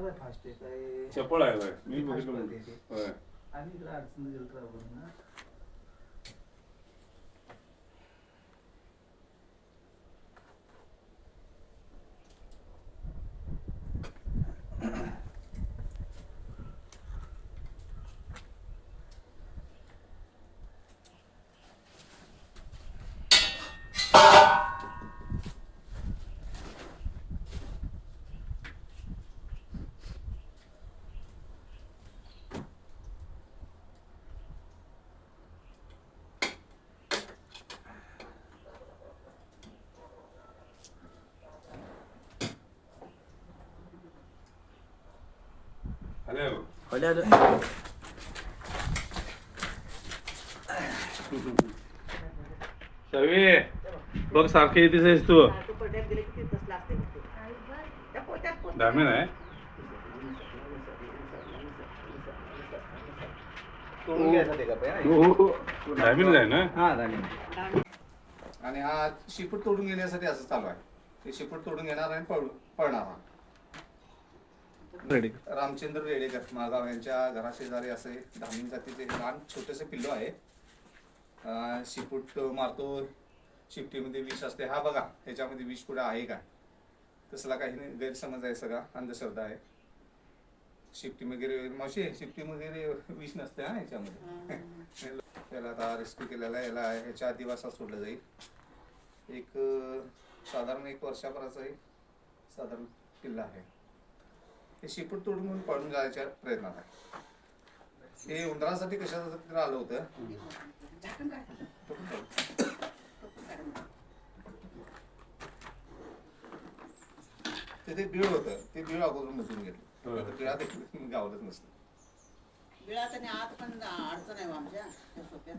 पळणार आहे फास्ट आहे चपळ आहे होय. मी बघितलं. आणि अडचण सवी बघ सारखी येतेस तू. दामीन आहे ना? दामीन आहे ना हा आणि हा शिपूट तोडून घेण्यासाठी असं चालू आहे ते शिपूट तोडून घेणार आणि पळ पळणार रेडी रामचंद्र रेडेकर मागाव यांच्या घराशेजारी असे धामीन जातीचे लहान छोटेसे पिल्लो आहे. अं, शिपूट मारतो शिपटीमध्ये विष असते. हा बघा ह्याच्यामध्ये विष कुठं आहे का? तसला काही नाही गैरसमज आहे सगळा अंधश्रद्धा आहे. शिफ्टी वगैरे मावशी शिफ्टी वगैरे विष नसते हा ह्याच्यामध्ये. त्याला आता रेस्क्यू केलेला आहे याला ह्याच्या आदिवासात सोडलं जाईल. एक अं, साधारण एक वर्षाभराचं एक साधारण किल्ला आहे. हे शिपूट तोडून म्हणून पळून जायच्या प्रयत्नात आहे हे उंदरासाठी कशासाठी आलं होतं? झाकण काढ. टोकून ठेव. ते ते बीळ होतं. ते बीळ अगोदर मोजून घेतलं. बिळात गावलंच नसतं. बिळात आणि आत पण अडचण आहे हो आमच्या. सोप्यात.